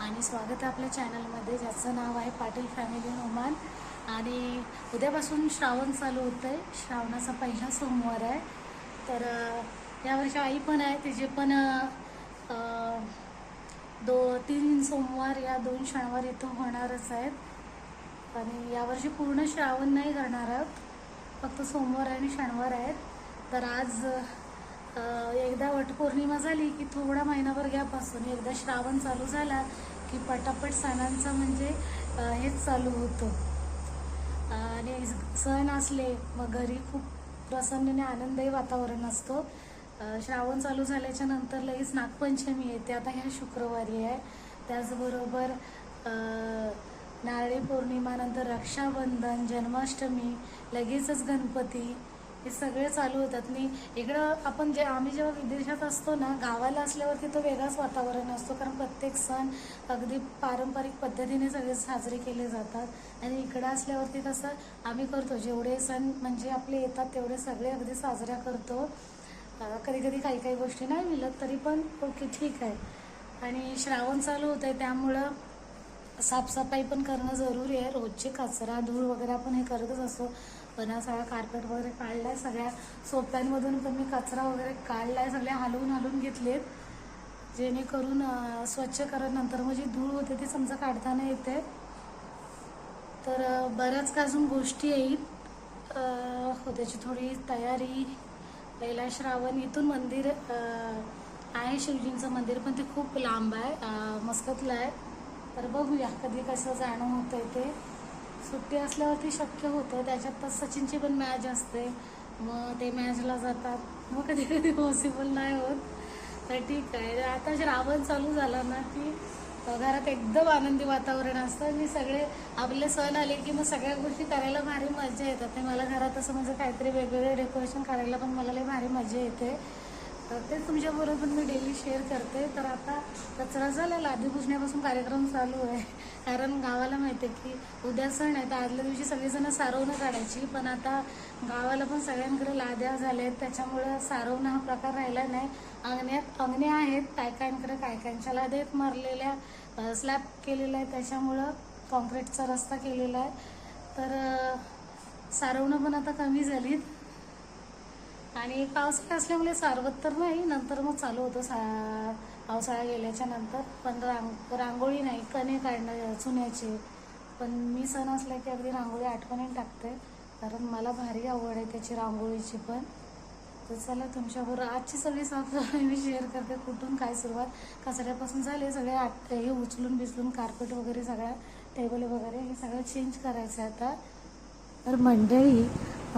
आणि स्वागत आहे आपल्या चॅनलमध्ये. ज्याचं नाव आहे पाटील फॅमिली ओमान आणि उद्यापासून श्रावण चालू होतं आहे श्रावणाचा पहिला सोमवार आहे. तर यावर्षी आई पण आहे. तिचे पण दो तीन सोमवार या दोन शनिवार इथं होणारच आहेत. आणि यावर्षी पूर्ण श्रावण नाही करणार आहोत. फक्त सोमवार आणि शनिवार आहेत. तर आज एकदा वटपौर्णिमा झाली की थोडा महिनाभर गॅपासून एकदा श्रावण चालू झाला की पटापट सणांचं म्हणजे हेच चालू होतं. आणि सण असले मग घरी खूप प्रसन्न आणि आनंदही वातावरण असतो. श्रावण चालू झाल्याच्यानंतर लगेच नागपंचमी येते. आता ह्या शुक्रवारी आहे. त्याचबरोबर नारळी पौर्णिमानंतर रक्षाबंधन जन्माष्टमी लगेचच गणपती हे सगळे चालू होतात. आणि इकडं आपण जे आम्ही जेव्हा विदेशात असतो ना गावाला असल्यावरती तो वेगळाच वातावरण असतो. कारण प्रत्येक सण अगदी पारंपरिक पद्धतीने सगळे साजरे केले जातात. आणि इकडं असल्यावरती कसं आम्ही करतो. जेवढे सण म्हणजे आपले येतात तेवढे सगळे अगदी साजऱ्या करतो. कधी कधी काही काही गोष्टी नाही मिळत तरी पण ओके ठीक आहे. आणि श्रावण चालू होत आहे त्यामुळं साफसफाई पण करणं जरुरी आहे. रोजचे कचरा धूळ वगैरे आपण हे करतच असतो. पण हा सगळा कार्पेट वगैरे काढलाय सगळ्या सोप्यांमधून पण मी कचरा वगैरे काढलाय सगळे हलवून हलवून घेतलेत. जेणेकरून स्वच्छ करत नंतर मग जी धूळ होते ती समजा काढताना येते. तर बऱ्याच का अजून गोष्टी येईल. हो त्याची थोडी तयारी. पहिला श्रावण इथून मंदिर आहे शिवजींचं मंदिर पण ते खूप लांब आहे मस्कतला आहे. तर बघूया कधी कसं जाणं होतं ते. सुट्टी असल्यावरती शक्य होतं. त्याच्यात तर सचिनची पण मॅच असते. मग ते मॅचला जातात. मग कधी कधी पॉसिबल नाही होत. तर ठीक आहे. आता श्रावण चालू झाला ना की घरात एकदम आनंदी वातावरण असतं आणि सगळे आपले सण आले की मग सगळ्या गोष्टी करायला भारी मजा येतात. मला घरात असं म्हणजे काहीतरी वेगवेगळे डेकोरेशन करायला पण मला लई भारी मजा येते. तर तेच तुमच्याबरोबर मी डेली शेअर करते. तर आता कचरा झाला लादी पुजण्यापासून कार्यक्रम चालू आहे. कारण गावाला माहिती आहे की उद्या सण आहे तर आदल्या दिवशी सगळेजणं सारवणं काढायची. पण आता गावाला पण सगळ्यांकडे लाद्या झाल्या आहेत त्याच्यामुळं सारवणं हा प्रकार राहिला नाही. अंगण्यात अंगणे आहेत काय कायांकडे काय कायांच्या लाद्यात मारलेल्या स्लॅब केलेला आहे त्याच्यामुळं कॉन्क्रीटचा रस्ता केलेला आहे. तर सारवणं पण आता कमी झालीत. आणि पावसाळा असल्यामुळे सारवत तर नाही. नंतर मग चालू होतं सा पावसाळा गेल्याच्यानंतर. पण रांग रांगोळी नाही. कणे काढणं चुन्याचे. पण मी सण असला की अगदी रांगोळी आठवणीने टाकते. कारण मला भारी आवड आहे त्याची रांगोळीची पण. तर चला तुमच्याबरोबर आजची सगळी साफसफाई मी शेअर करते. कुठून काय सुरुवात? कचऱ्यापासून झाले सगळे आट हे उचलून बिचलून कार्पेट वगैरे सगळ्या टेबल वगैरे हे सगळं चेंज करायचं आहे आता. तर मंडळी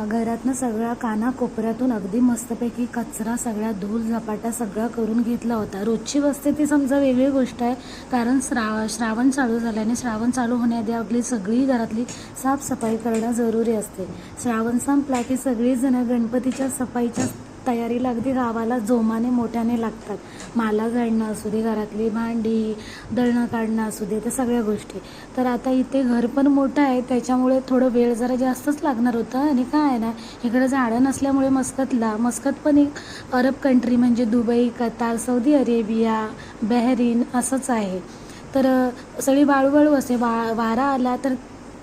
घरातनं सगळ्या कानाकोपऱ्यातून अगदी मस्तपैकी कचरा सगळ्या धूल झपाटा सगळा करून घेतला होता. रोजची वस्ती ती समजा वेगळी गोष्ट आहे. कारण श्राव श्रावण चालू झाल्याने श्रावण चालू होण्याआधी आपली सगळी घरातली साफसफाई करणं जरुरी असते. श्रावण संपला की सगळीजणं गणपतीच्या सफाईच्या तयारीला अगदी गावाला जोमाने मोठ्याने लागतात. माला घालणं असू दे घरातली भांडी दळणं काढणं असू दे त्या सगळ्या गोष्टी. तर आता इथे घर पण मोठं आहे त्याच्यामुळे थोडं वेळ जरा जास्तच लागणार होतं. आणि काय आहे ना इकडं झाडं नसल्यामुळे मस्कतला मस्कत पण एक अरब कंट्री म्हणजे Dubai Qatar Saudi Arabia Bahrain असंच आहे. तर सगळी वाळूवाळू असते वा वारा आला तर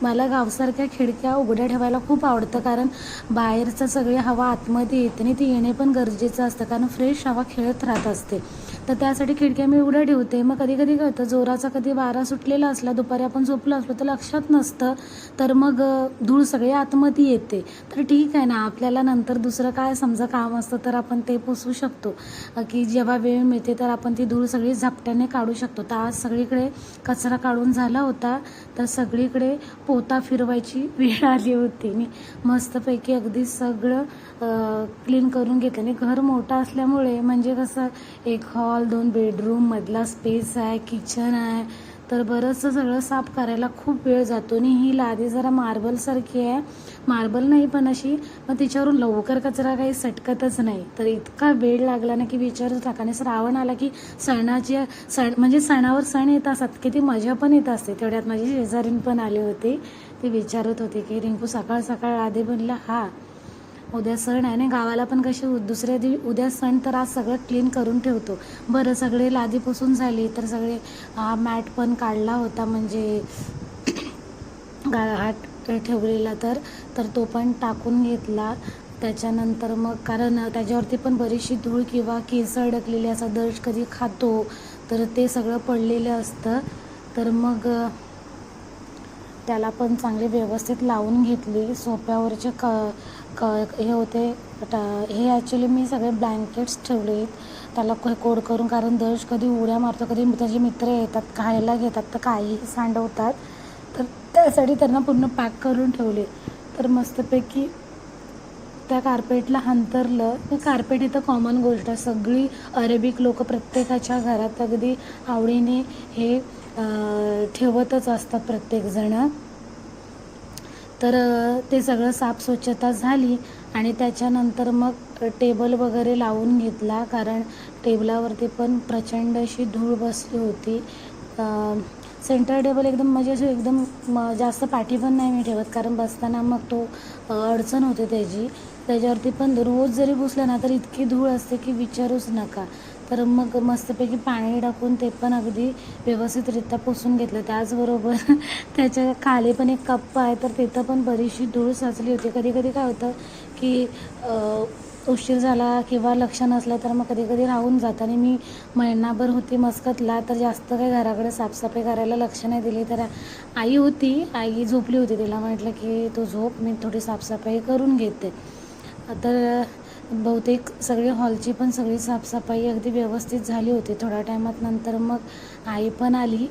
मला गावसारख्या खिडक्या उघड्या ठेवायला खूप आवडतं कारण बाहेरचं सगळी हवा आतमध्ये येते आणि ती येणे पण गरजेचं असतं कारण फ्रेश हवा खेळत राहत असते. तर त्यासाठी खिडक्या मी उघड्या ठेवते. मग कधी कधी कळतं जोराचा कधी वारा सुटलेला असला दुपारी आपण झोपलो असलो तर लक्षात नसतं. तर मग धूळ सगळी आतमध्ये येते. तर ठीक आहे ना आपल्याला नंतर दुसरं काय समजा काम असतं तर आपण ते पुसू शकतो. की जेव्हा वेळ मिळते तर आपण ती धूळ सगळी झपट्याने काढू शकतो. तर आज सगळीकडे कचरा काढून झाला होता तर सगळीकडे पोता फिरवायची वेळ आली होती. मी मस्तपैकी अगदी सगळं क्लीन करून घेतलं. आणि घर मोठं असल्यामुळे म्हणजे कसं एक हॉल हॉल दोन बेडरूम मधला स्पेस आहे किचन आहे. तर बरंचसं सगळं साफ करायला खूप वेळ जातो आणि ही लादी जरा मार्बलसारखी आहे. मार्बल नाही पण अशी मग तिच्यावरून लवकर कचरा काही सटकतच नाही. तर इतका वेळ लागला ना की विचारच टाका. आणि श्रावण आला की सणाची सण म्हणजे सणावर सण येत असतात. किती मजा पण येत असते. तेवढ्यात माझी शेजारीण पण आले होते. ते विचारत होते की रिंकू सकाळ सकाळ आधी बनला? हा. उद्या सण आहे ना गावाला पण कसे उ- दुसऱ्या दिवशी उद्या सण तर आज सगळं क्लीन करून ठेवतो. बरं सगळे लादीपासून झाली तर सगळे मॅट पण काढला होता म्हणजे गा हात ठेवलेला तर तर तो पण टाकून घेतला. त्याच्यानंतर मग कारण त्याच्यावरती पण बरीचशी धूळ किंवा केस अडकलेली असं दर्श कधी खातो तर ते सगळं पडलेलं असतं. तर मग त्याला पण चांगली व्यवस्थित लावून घेतली. सोप्यावरचे क क हे होते. टा- हे ॲक्च्युली मी सगळे ब्लँकेट्स ठेवले त्याला काही कोड करून कारण दश कधी उड्या मारतो कधी त्याचे मित्र येतात खायला घेतात तर काही सांडवतात. तर त्यासाठी त्यांना पूर्ण पॅक करून ठेवले. तर मस्तपैकी त्या कार्पेटला हंतरलं. कार्पेट इथं कॉमन गोष्ट आहे. सगळी अरेबिक लोक प्रत्येकाच्या घरात अगदी आवडीने हे ठेवतच असतात प्रत्येकजणं. तर ते सगळं साफ स्वच्छता झाली आणि त्याच्यानंतर मग टेबल वगैरे लावून घेतला कारण टेबलावरती पण प्रचंड अशी धूळ बसली होती. सेंटर टेबल एकदम म्हणजे असं एकदम म जास्त पाठी पण नाही मी ठेवत कारण बसताना मग तो अडचण होते त्याची. त्याच्यावरती पण रोज जरी बसलं ना तर इतकी धूळ असते की विचारूच नका. तर मग मस्तपैकी पाणी टाकून ते पण अगदी व्यवस्थितरित्या पुसून घेतलं. त्याचबरोबर त्याच्याखाली पण एक कप्पा आहे तर तिथं पण बरीचशी धूळ साचली होती. कधी कधी काय होतं की उशीर झाला किंवा लक्ष नसलं तर मग कधी कधी राहून जाताना आणि मी महिनाभर होती मस्कतला तर जास्त काही घराकडे साफसफाई करायला लक्ष नाही दिली. तर आई होती आई झोपली होती. तिला म्हटलं की तू झोप मी थोडी साफसफाई करून घेते. तर बहुतेक सगळी हॉलची पण सगळी साफसफाई अगदी व्यवस्थित झाली होती. थोड्या टायमात नंतर मग आई पण आली.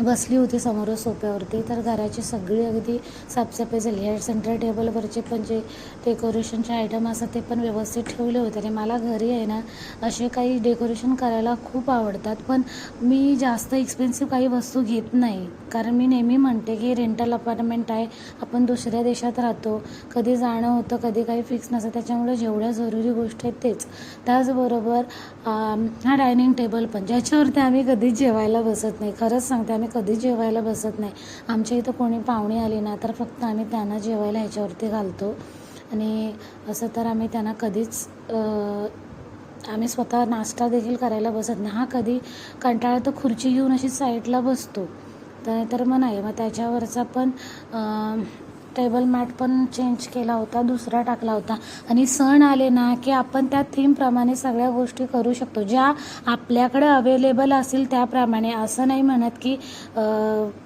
बसली होती समोर सोप्यावरती. तर घराची सगळी अगदी साफसफाई झाली. आहे सेंटर टेबलवरचे पण जे डेकोरेशनचे आयटम असतात ते पण व्यवस्थित ठेवले होते. आणि मला घरी आहे ना असे काही डेकोरेशन करायला खूप आवडतात. पण मी जास्त एक्सपेन्सिव्ह काही वस्तू घेत नाही. कारण मी नेहमी म्हणते की रेंटल अपार्टमेंट आहे आपण दुसऱ्या देशात राहतो. कधी जाणं होतं कधी काही फिक्स नसतं. त्याच्यामुळे जेवढ्या जरुरी गोष्टी आहेत तेच. त्याचबरोबर हा डायनिंग टेबल पण. ज्याच्यावरती आम्ही कधीच जेवायला बसत नाही. खरंच सांगते आम्ही कधीच जेवायला बसत नाही. आमच्या इथं कोणी पाहुणे आली ना तर फक्त आम्ही त्यांना जेवायला ह्याच्यावरती घालतो. आणि असं तर आम्ही त्यांना कधीच आम्ही स्वतः नाश्ता देखील करायला बसत नाही. हा कधी कंटाळा तर खुर्ची घेऊन अशी साईडला बसतो. तर मग नाही मग त्याच्यावरचा पण टेबल मॅट पण चेंज केला होता दुसरा टाकला होता. आणि सण आले ना की आपण त्या थीमप्रमाणे सगळ्या गोष्टी करू शकतो. ज्या आपल्याकडे अवेलेबल असतील त्याप्रमाणे. असं नाही म्हणत की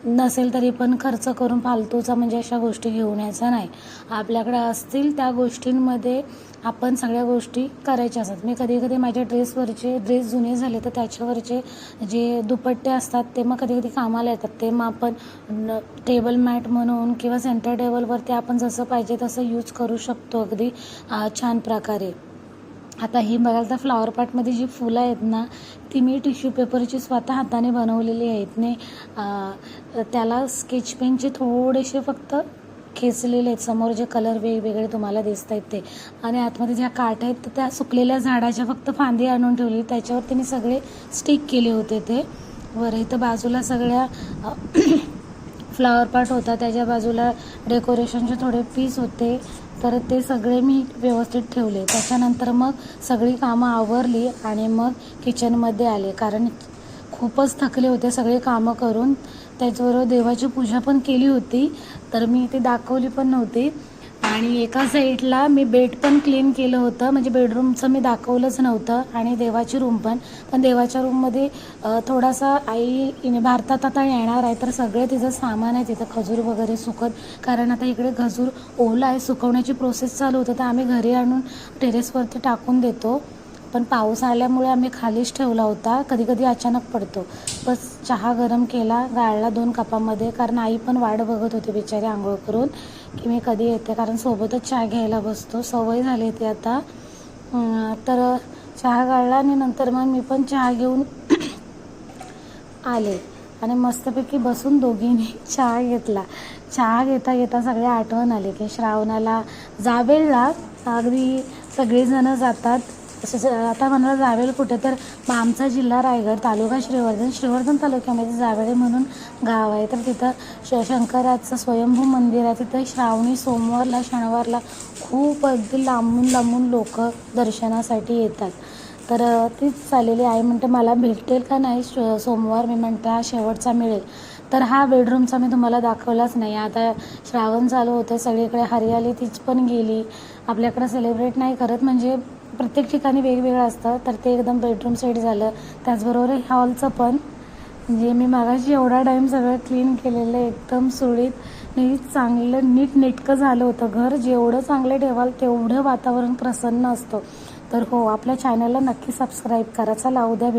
नसेल तरी पण खर्च करून फालतूचा म्हणजे अशा गोष्टी घेऊन यायचा नाही. आपल्याकडे असतील त्या गोष्टींमध्ये आपण सगळ्या गोष्टी करायच्या असतात. मी कधी कधी माझ्या ड्रेसवरचे ड्रेस जुने झाले तर त्याच्यावरचे जे दुपट्टे असतात ते मग कधी कधी कामाला येतात. ते मग आपण टेबल मॅट म्हणून किंवा सेंटर लेवलवरती आपण जसं पाहिजे तसं यूज करू शकतो अगदी छान प्रकारे. आता ही बघाल तर फ्लॉवर पार्टमध्ये जी फुलं आहेत ना ती मी टिश्यू पेपरची स्वतः हाताने बनवलेली आहेत. ने त्याला स्केच पेनचे थोडेसे फक्त खेचलेले आहेत. समोर जे कलर वेगवेगळे तुम्हाला दिसत आहेत ते. आणि आतमध्ये ज्या काठ आहेत तर त्या सुकलेल्या झाडाच्या फक्त फांदी आणून ठेवली. त्याच्यावरती मी सगळे स्टिक केले होते ते. वर इथं बाजूला सगळ्या फ्लावर पार्ट होता त्याच्या बाजूला डेकोरेशनचे थोडे पीस होते. तर ते सगळे मी व्यवस्थित ठेवले. त्याच्यानंतर मग सगळी कामं आवरली आणि मग किचनमध्ये आले. कारण खूपच थकले होते सगळे कामं करून. त्याचबरोबर देवाची पूजा पण केली होती. तर मी ती दाखवली पण नव्हती. आणि एका साईडला मी बेड पण क्लीन केलं होतं. म्हणजे बेडरूमचं मी दाखवलंच नव्हतं आणि देवाची रूम पण. पण देवाच्या रूममध्ये थोडासा आई भारतात आता येणार आहे तर सगळे तिचं सामान आहे तिथं खजूर वगैरे सुकत. कारण आता इकडे खजूर ओला आहे सुकवण्याची प्रोसेस चालू होतं तर आम्ही घरी आणून टेरेसवरती टाकून देतो. पण पाऊस आल्यामुळे आम्ही खालीच ठेवला होता. कधी कधी अचानक पडतो. बस चहा गरम केला गाळला दोन कपामध्ये कारण आई पण वाट बघत होती बिचारी आंघोळ करून की मी कधी येते कारण सोबतच चहा घ्यायला बसतो. सवय झाली ती आता. तर चहा गाळला आणि नंतर मग मी पण चहा घेऊन आले. आणि मस्तपैकी बसून दोघींनी चहा घेतला. चहा घेता घेता सगळे आठवण आले की श्रावणाला जावेळला अगदी सगळेजणं जातात. तसंच आता म्हणाला जावेल कुठे तर आमचा जिल्हा रायगड तालुका श्रीवर्धन. श्रीवर्धन तालुक्यामध्ये जावेळे म्हणून गाव आहे. तर तिथं श शंकराचं स्वयंभू मंदिर आहे. तिथं श्रावणी सोमवारला शनिवारला खूप अगदी लांबून लांबून लोक दर्शनासाठी येतात. तर तीच चाललेली आहे. म्हणते मला भेटेल का नाही? श- सोमवार मी म्हणते हा शेवटचा मिळेल. तर हा बेडरूमचा मी तुम्हाला दाखवलाच नाही. आता श्रावण चालू होतं सगळीकडे हरियाली तीच पण गेली. आपल्याकडं सेलिब्रेट नाही करत. म्हणजे प्रत्येक ठिकाणी वेगवेगळं असतं. तर ते एकदम बेडरूम सेट झालं. त्याचबरोबर हॉलचं पण. म्हणजे मी मागाशी एवढा टाईम सगळं क्लीन केलेलं एकदम सुळीत नीट चांगलं नीट नेटकं झालं होतं घर. जेवढं चांगलं ठेवाल तेवढं वातावरण प्रसन्न असतं. तर हो आपल्या चॅनलला नक्की सबस्क्राईब करा. चला उद्या भेट.